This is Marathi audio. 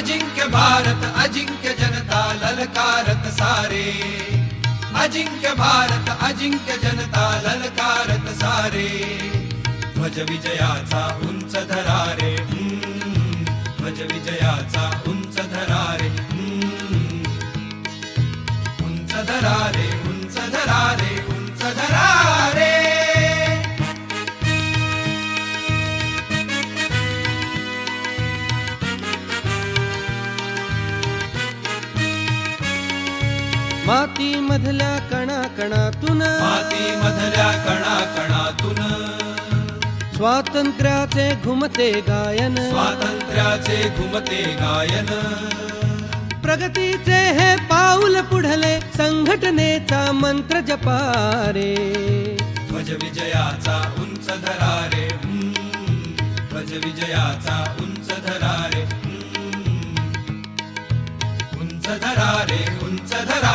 अजिंक्य भारत अजिंक्य जनता ललकारत सारे. अजिंक्य भारत अजिंक्य जनता ललकारत सारे. ध्वज विजयाचा उंच धरारे. ध्वज विजयाचा उंच धरारे. उंच धरारे. माती मधल्या कणा कणातून माती मधल्या कणा कणातून स्वातंत्र्याचे घुमते गायन. स्वातंत्र्याचे घुमते गायन. प्रगतीचे हे पाऊल पुढले संघटनेचा मंत्र जपारे. ध्वज विजयाचा उंच धरारे. ध्वज विजयाचा उंच धरारे. उंच धरारे उंच धरारे.